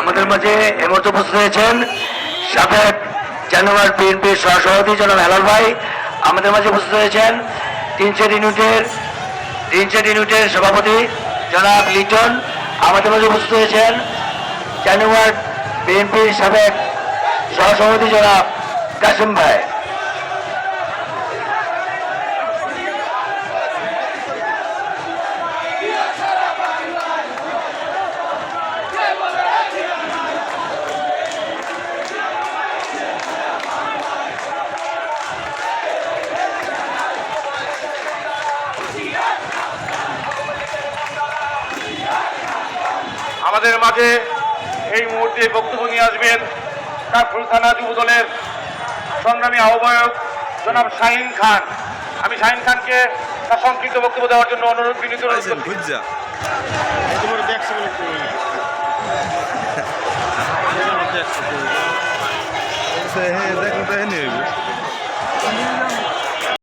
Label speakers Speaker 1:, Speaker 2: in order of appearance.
Speaker 1: আমাদের মাঝে এ মুহূর্তে উপস্থিত হয়েছেন সাবেক জানুয়ার বিএনপির সহসভাপতি জনাব হেলাল ভাই। আমাদের মাঝে উপস্থিত হয়েছেন তিনশো ইউনিটের তিনশো ইউনিটের সভাপতি জনাব লিটন। আমাদের মাঝে উপস্থিত হয়েছেন জানুয়ার বিএনপির সাবেক সহসভাপতি জনাব কাসিম ভাই।
Speaker 2: আমাদের মাঝে এই মুহূর্তে বক্তব্য নিয়ে আসবেন কাকরুল থানা যুব দলের সংগ্রামী আহ্বায়ক জনাব শাহিন খান। আমি শাহিন খানকে তার সংক্ষিপ্ত বক্তব্য দেওয়ার জন্য অনুরোধ বিনীত অনুরোধ